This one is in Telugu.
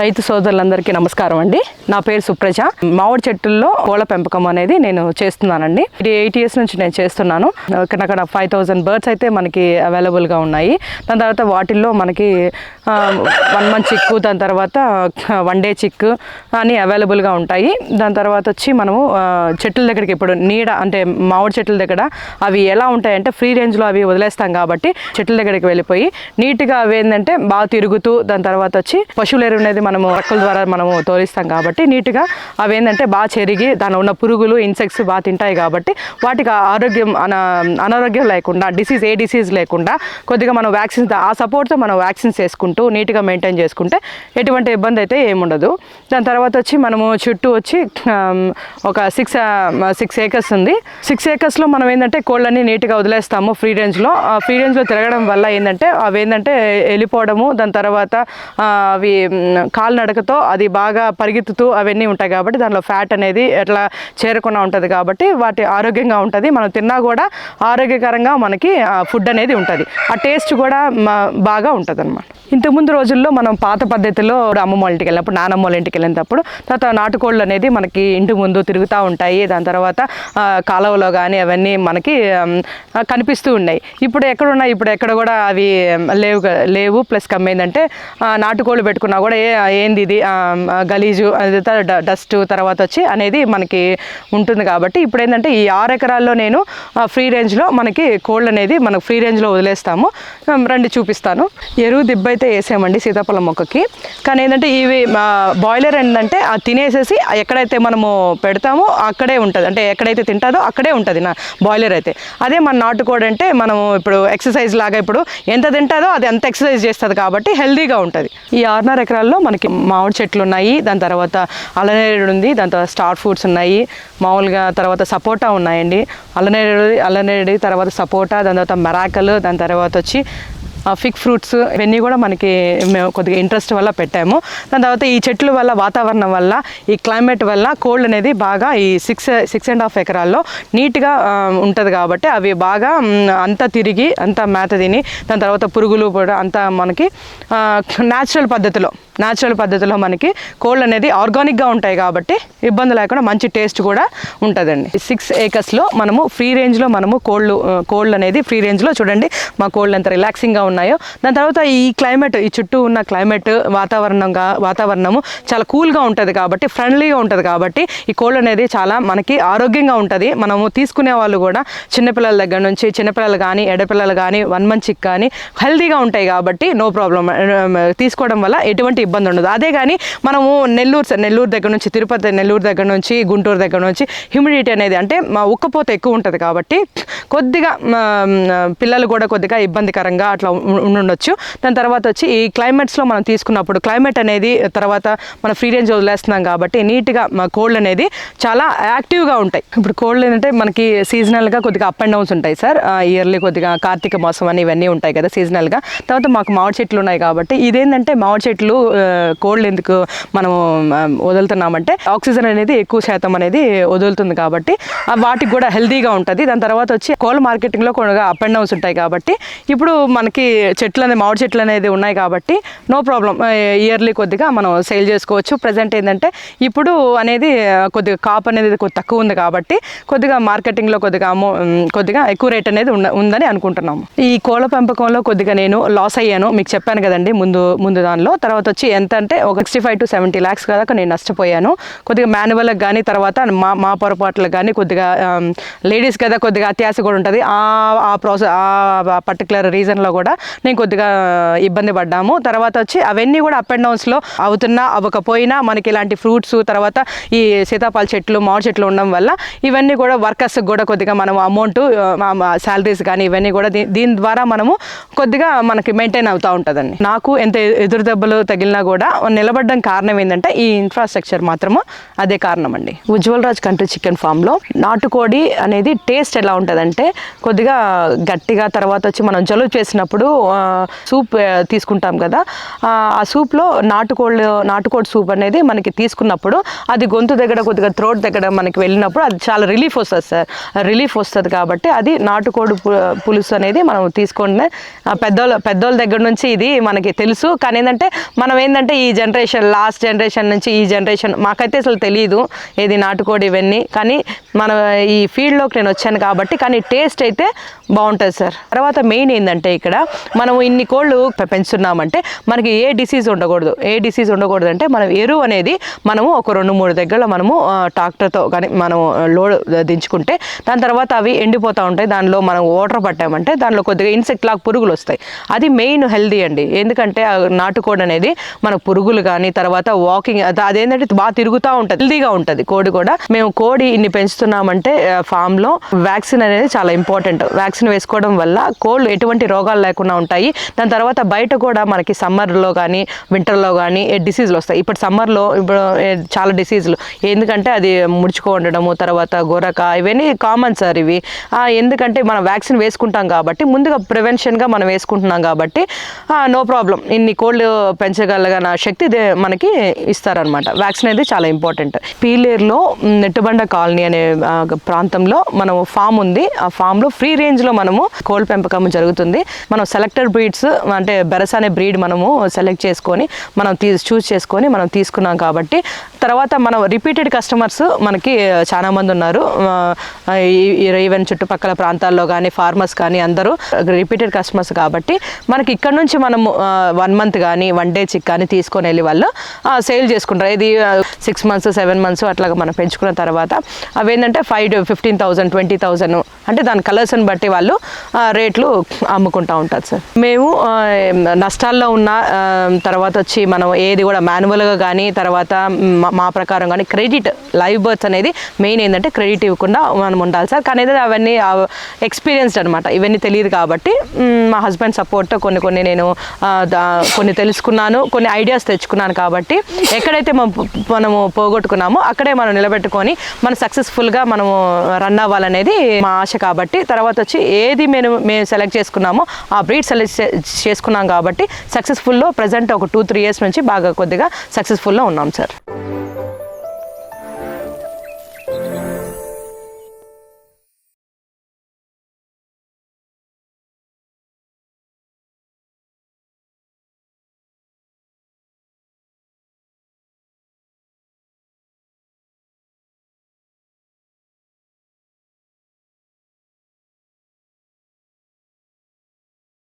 రైతు సోదరులందరికీ నమస్కారం అండి. నా పేరు సుప్రజ. మామిడి చెట్టుల్లో కోళ్ళ పెంపకం అనేది నేను చేస్తున్నానండి. ఇది ఎయిట్ ఇయర్స్ నుంచి నేను చేస్తున్నాను. అక్కడ అక్కడ ఫైవ్ థౌజండ్ బర్డ్స్ అయితే మనకి అవైలబుల్గా ఉన్నాయి. దాని తర్వాత వాటిల్లో మనకి వన్ మంత్ చిక్కు దాని తర్వాత వన్ డే చిక్కు అని అవైలబుల్గా ఉంటాయి. దాని తర్వాత వచ్చి మనము చెట్ల దగ్గరికి ఇప్పుడు నీడ అంటే మామిడి చెట్ల దగ్గర అవి ఎలా ఉంటాయంటే ఫ్రీ రేంజ్లో అవి వదిలేస్తాం కాబట్టి చెట్ల దగ్గరికి వెళ్ళిపోయి నీట్గా అవి ఏంటంటే బాగా తిరుగుతూ దాని తర్వాత వచ్చి పశువులు ఎరువు అనేది మనము రక్కుల ద్వారా మనము తోలిస్తాం కాబట్టి నీట్గా అవి ఏంటంటే బాగా చెరిగి దాని ఉన్న పురుగులు ఇన్సెక్ట్స్ బాగా తింటాయి కాబట్టి వాటికి ఆ ఆరోగ్యం అన అనారోగ్యం లేకుండా డిసీజ్ ఏ డిసీజ్ లేకుండా కొద్దిగా మనం వ్యాక్సిన్స్ ఆ సపోర్ట్తో మనం వ్యాక్సిన్స్ వేసుకుంటూ నీట్గా మెయింటైన్ చేసుకుంటే ఎటువంటి ఇబ్బంది అయితే ఏముండదు. దాని తర్వాత వచ్చి మనము చుట్టూ వచ్చి ఒక సిక్స్ సిక్స్ ఏకర్స్ ఉంది. సిక్స్ ఏకర్స్లో మనం ఏంటంటే కోళ్ళని నీట్గా వదిలేస్తాము ఫ్రీ రేంజ్లో ఫ్రీ రేంజ్లో తిరగడం వల్ల ఏంటంటే అవి ఏంటంటే వెళ్ళిపోవడము దాని తర్వాత అవి కాలినడకతో అది బాగా పరిగెత్తుతూ అవన్నీ ఉంటాయి కాబట్టి దానిలో ఫ్యాట్ అనేది ఎట్లా చేరకుండా ఉంటుంది కాబట్టి వాటి ఆరోగ్యంగా ఉంటుంది. మనం తిన్నా కూడా ఆరోగ్యకరంగా మనకి ఫుడ్ అనేది ఉంటుంది. ఆ టేస్ట్ కూడా బాగా ఉంటుంది అనమాట ఇంతకుముందు రోజుల్లో మనం పాత పద్ధతిలో అమ్మమ్మ వాళ్ళ ఇంటికి వెళ్ళినప్పుడు నానమ్మ వాళ్ళ ఇంటికి వెళ్ళినప్పుడు తర్వాత నాటుకోళ్ళు అనేది మనకి ఇంటి ముందు తిరుగుతూ ఉంటాయి. దాని తర్వాత కాలువలో కానీ అవన్నీ మనకి కనిపిస్తూ ఉన్నాయి. ఇప్పుడు ఎక్కడ ఇప్పుడు ఎక్కడ కూడా అవి లేవు లేవు. ప్లస్ కమ్మేందంటే ఏంటంటే నాటుకోళ్ళు పెట్టుకున్నా కూడా ఏ ఏంది ఇది? గలీజు డ- డస్ట్ తర్వాత వచ్చి అనేది మనకి ఉంటుంది కాబట్టి ఇప్పుడు ఏంటంటే ఈ ఆరు ఎకరాల్లో నేను ఆ, ఫ్రీ రేంజ్లో మనకి కోల్డ్ అనేది మనకు ఫ్రీ రేంజ్లో వదిలేస్తాము. రండి చూపిస్తాను. ఎరువు దిబ్బ అయితే వేసామండి సీతాఫలం మొక్కకి. కానీ ఏంటంటే ఇవి బాయిలర్ ఏంటంటే ఆ తినేసేసి ఎక్కడైతే మనము పెడతామో అక్కడే ఉంటుంది. అంటే ఎక్కడైతే తింటాదో అక్కడే ఉంటుంది నా బాయిలర్ అయితే. అదే మన నాటుకోడి అంటే మనము ఇప్పుడు ఎక్సర్సైజ్ లాగా ఇప్పుడు ఎంత తింటాదో అది అంత ఎక్సర్సైజ్ చేస్తుంది కాబట్టి హెల్దీగా ఉంటుంది. ఈ ఆరున్నర ఎకరాల్లో మనకి మామిడి చెట్లు ఉన్నాయి దాని తర్వాత అలనేరుడు ఉంది దాని తర్వాత స్టార్ ఫ్రూట్స్ ఉన్నాయి మామూలుగా తర్వాత సపోటా ఉన్నాయండి. అల్లనేరేడు అల్లనేరేడు తర్వాత సపోటా దాని తర్వాత మెరాకల్ దాని తర్వాత వచ్చి ఫిక్ ఫ్రూట్స్ ఇవన్నీ కూడా మనకి మేము కొద్దిగా ఇంట్రెస్ట్ వల్ల పెట్టాము. దాని తర్వాత ఈ చెట్ల వల్ల వాతావరణం వల్ల ఈ క్లైమేట్ వల్ల కోల్డ్ అనేది బాగా ఈ సిక్స్ సిక్స్ అండ్ హాఫ్ ఎకరాల్లో నీట్గా ఉంటుంది కాబట్టి అవి బాగా అంతా తిరిగి అంతా మేత తిని దాని తర్వాత పురుగులు కూడా అంతా మనకి న్యాచురల్ పద్ధతిలో న్యాచురల్ పద్ధతిలో మనకి కోళ్ళు అనేది ఆర్గానిక్గా ఉంటాయి కాబట్టి ఇబ్బంది లేకుండా మంచి టేస్ట్ కూడా ఉంటుందండి. సిక్స్ ఏకర్స్లో మనము ఫ్రీ రేంజ్లో మనము కోళ్ళు కోళ్ళు అనేది ఫ్రీ రేంజ్లో చూడండి మా కోళ్ళు ఎంత రిలాక్సింగ్గా ఉన్నాయో. దాని తర్వాత ఈ క్లైమేట్ ఈ చుట్టూ ఉన్న క్లైమేట్ వాతావరణంగా వాతావరణము చాలా కూల్గా ఉంటుంది కాబట్టి ఫ్రెండ్లీగా ఉంటుంది కాబట్టి ఈ కోళ్ళు అనేది చాలా మనకి ఆరోగ్యంగా ఉంటుంది. మనము తీసుకునే వాళ్ళు కూడా చిన్నపిల్లల దగ్గర నుంచి చిన్నపిల్లలు కానీ ఎడపిల్లలు కానీ వన్ మంత్ చిక్ కానీ హెల్తీగా ఉంటాయి కాబట్టి నో ప్రాబ్లం తీసుకోవడం వల్ల ఎటువంటి ఇబ్బంది ఉండదు అదే కానీ మనము నెల్లూరు నెల్లూరు దగ్గర నుంచి తిరుపతి నెల్లూరు దగ్గర నుంచి గుంటూరు దగ్గర నుంచి హ్యూమిడిటీ అనేది అంటే మా ఉక్కపోత ఎక్కువ ఉంటుంది కాబట్టి కొద్దిగా పిల్లలు కూడా కొద్దిగా ఇబ్బందికరంగా అట్లా ఉం- ఉండొచ్చు దాని తర్వాత వచ్చి ఈ క్లైమేట్స్లో మనం తీసుకున్నప్పుడు క్లైమేట్ అనేది తర్వాత మనం ఫ్రీ రేంజ్ వదిలేస్తున్నాం కాబట్టి నీట్గా మా కోళ్ళు అనేది చాలా యాక్టివ్గా ఉంటాయి. ఇప్పుడు కోళ్ళు ఏంటంటే మనకి సీజనల్గా కొద్దిగా అప్ అండ్ డౌన్స్ ఉంటాయి సార్. ఇయర్లీ కొద్దిగా కార్తీక మాసం అని ఇవన్నీ ఉంటాయి కదా సీజనల్గా తర్వాత మాకు మామిడి చెట్లు ఉన్నాయి కాబట్టి ఇదేంటంటే మామిడి చెట్లు కోల్డ్ ఎందుకు మనము వదులుతున్నామంటే ఆక్సిజన్ అనేది ఎక్కువ శాతం అనేది వదులుతుంది కాబట్టి వాటికి కూడా హెల్తీగా ఉంటుంది. దాని తర్వాత వచ్చి కోళ్ళ మార్కెటింగ్లో కొనగా అప్ అండ్ డౌన్స్ ఉంటాయి కాబట్టి ఇప్పుడు మనకి చెట్లు అనేది మామిడి చెట్లు అనేది ఉన్నాయి కాబట్టి నో ప్రాబ్లం. ఇయర్లీ కొద్దిగా మనం సేల్ చేసుకోవచ్చు. ప్రజెంట్ ఏంటంటే ఇప్పుడు అనేది కొద్దిగా కాప్ అనేది కొద్ది తక్కువ ఉంది కాబట్టి కొద్దిగా మార్కెటింగ్లో కొద్దిగా అమౌ కొద్దిగా ఎక్కువ రేట్ అనేది ఉందని అనుకుంటున్నాము. ఈ కోళ్ళ పెంపకంలో కొద్దిగా నేను లాస్ అయ్యాను. మీకు చెప్పాను కదండి ముందు ముందు దానిలో. తర్వాత వచ్చి వచ్చి ఎంత అంటే ఒక sixty five to seventy lakhs దాకా నేను నష్టపోయాను. కొద్దిగా మాన్యువల్కి కానీ తర్వాత మా మా పొరపాట్లకు కానీ కొద్దిగా లేడీస్ కదా కొద్దిగా అత్యాశ కూడా ఉంటుంది. ఆ ఆ ప్రాసెస్ ఆ పర్టికులర్ రీజన్లో కూడా నేను కొద్దిగా ఇబ్బంది పడ్డాము. తర్వాత వచ్చి అవన్నీ కూడా అప్ అండ్ డౌన్స్లో అవుతున్నా అవ్వకపోయినా మనకి ఇలాంటి ఫ్రూట్స్ తర్వాత ఈ సీతాఫల చెట్లు మామిడి చెట్లు ఉండడం వల్ల ఇవన్నీ కూడా వర్కర్స్కి కూడా కొద్దిగా మనం అమౌంట్ శాలరీస్ కానీ ఇవన్నీ కూడా దీ- దీని ద్వారా మనము కొద్దిగా మనకి మెయింటైన్ అవుతూ ఉంటుందండి. నాకు ఎంత ఎదురు దెబ్బలు తగిలిన కూడా నిలబడడం కారణం ఏంటంటే ఈ ఇన్ఫ్రాస్ట్రక్చర్ మాత్రము అదే కారణం అండి ఉజ్వల్ రాజ్ కంట్రీ చికెన్ ఫామ్లో నాటుకోడి అనేది టేస్ట్ ఎలా ఉంటుందంటే కొద్దిగా గట్టిగా తర్వాత వచ్చి మనం జలుబు చేసినప్పుడు సూప్ తీసుకుంటాం కదా ఆ, సూప్లో నాటుకోళ్ళు నాటుకోడి సూప్ అనేది మనకి తీసుకున్నప్పుడు అది గొంతు దగ్గర కొద్దిగా థ్రోట్ దగ్గర మనకి వెళ్ళినప్పుడు అది చాలా రిలీఫ్ వస్తుంది సార్. రిలీఫ్ వస్తుంది కాబట్టి అది నాటుకోడి పులుసు అనేది మనం తీసుకుంటే పెద్దోళ్ళ పెద్దోళ్ళ దగ్గర నుంచి ఇది మనకి తెలుసు. కానీ ఏంటంటే మనం ఏంటంటే ఈ జనరేషన్ లాస్ట్ జనరేషన్ నుంచి ఈ జనరేషన్ మాకైతే అసలు తెలియదు ఏది నాటుకోడి ఇవన్నీ. కానీ మన ఈ ఫీల్డ్లోకి నేను వచ్చాను కాబట్టి కానీ టేస్ట్ అయితే బాగుంటుంది సార్ తర్వాత మెయిన్ ఏంటంటే ఇక్కడ మనం ఇన్ని కోళ్ళు పె- పెంచుతున్నామంటే మనకి ఏ డిసీజ్ ఉండకూడదు. ఏ డిసీజ్ ఉండకూడదు అంటే మనం ఎరువు అనేది మనము ఒక రెండు మూడు దగ్గర మనము ట్రాక్టర్తో కానీ మనం లోడ్ దించుకుంటే దాని తర్వాత అవి ఎండిపోతూ ఉంటాయి. దానిలో మనం వాటర్ పట్టామంటే దానిలో కొద్దిగా ఇన్సెక్ట్ లాగా పురుగులు వస్తాయి. అది మెయిన్ హెల్దీ అండి. ఎందుకంటే నాటుకోడి అనేది మన పురుగులు కానీ తర్వాత వాకింగ్ అదేంటంటే బాగా తిరుగుతూ ఉంటుంది. హెల్దీగా ఉంటుంది. కోడి కూడా. మేము కోడి ఇన్ని పెంచుతున్నామంటే ఫామ్లో వ్యాక్సిన్ అనేది చాలా ఇంపార్టెంట్ వ్యాక్సిన్ వేసుకోవడం వల్ల కోళ్ళు ఎటువంటి రోగాలు లేకుండా ఉంటాయి. దాని తర్వాత బయట కూడా మనకి సమ్మర్లో కానీ వింటర్లో కానీ డిసీజులు వస్తాయి. ఇప్పుడు సమ్మర్లో ఇప్పుడు చాలా డిసీజులు ఎందుకంటే అది ముడుచుకో ఉండడము తర్వాత గొరక ఇవన్నీ కామన్ సార్ ఇవి. ఎందుకంటే మనం వ్యాక్సిన్ వేసుకుంటాం కాబట్టి ముందుగా ప్రివెన్షన్గా మనం వేసుకుంటున్నాం కాబట్టి నో ప్రాబ్లం ఇన్ని కోళ్ళు పెంచగల పెంచగలగన శక్తి మనకి ఇస్తారనమాట వ్యాక్సిన్ అనేది చాలా ఇంపార్టెంట్. పీలేరులో నెట్టుబండ కాలనీ అనే ప్రాంతంలో మనం ఫామ్ ఉంది. ఆ ఫామ్లో ఫ్రీ రేంజ్లో మనము కోళ్ళ పెంపకం జరుగుతుంది. మనం సెలెక్టెడ్ బ్రీడ్స్ అంటే బెరస్ అనే బ్రీడ్ మనము సెలెక్ట్ చేసుకొని మనం తీ చూస్ చేసుకొని మనం తీసుకున్నాం కాబట్టి తర్వాత మనం రిపీటెడ్ కస్టమర్స్ మనకి చాలామంది ఉన్నారు. ఈవెన్ చుట్టుపక్కల ప్రాంతాల్లో కానీ ఫార్మర్స్ కానీ అందరూ రిపీటెడ్ కస్టమర్స్ కాబట్టి మనకి ఇక్కడ నుంచి మనము వన్ మంత్ కానీ వన్ డే చిక్ కానీ తీసుకొని వెళ్ళి వాళ్ళు సేల్ చేసుకుంటారు. ఇది సిక్స్ మంత్స్ సెవెన్ మంత్స్ అట్లాగా మనం పెంచుకున్న తర్వాత అవి ఏంటంటే five fifteen thousand twenty thousand అంటే దాని కలర్స్ని బట్టి వాళ్ళు రేట్లు అమ్ముకుంటూ ఉంటారు సార్. మేము నష్టాల్లో ఉన్న తర్వాత వచ్చి మనం ఏది కూడా మాన్యువల్గా కానీ తర్వాత మా- మా ప్రకారం కానీ క్రెడిట్ లైవ్ బర్త్స్ అనేది మెయిన్ ఏంటంటే క్రెడిట్ ఇవ్వకుండా మనం ఉండాలి సార్. కానీ ఏదైతే అవన్నీ ఎక్స్పీరియన్స్డ్ అనమాట ఇవన్నీ తెలియదు కాబట్టి మా హస్బెండ్ సపోర్ట్తో కొన్ని కొన్ని నేను కొన్ని తెలుసుకున్నాను. కొన్ని ఐడియాస్ తెచ్చుకున్నాను కాబట్టి ఎక్కడైతే మనము పోగొట్టుకున్నామో అక్కడే మనం నిలబెట్టుకొని మనం సక్సెస్ఫుల్గా మనము రన్ అవ్వాలనేది మా ఆశ కాబట్టి తర్వాత వచ్చి ఏది మేము మేము సెలెక్ట్ చేసుకున్నామో ఆ బ్రీడ్ సెలెక్ట్ చేసుకున్నాం కాబట్టి సక్సెస్ఫుల్లో ప్రజెంట్ ఒక టూ త్రీ ఇయర్స్ నుంచి బాగా కొద్దిగా సక్సెస్ఫుల్లో ఉన్నాం సార్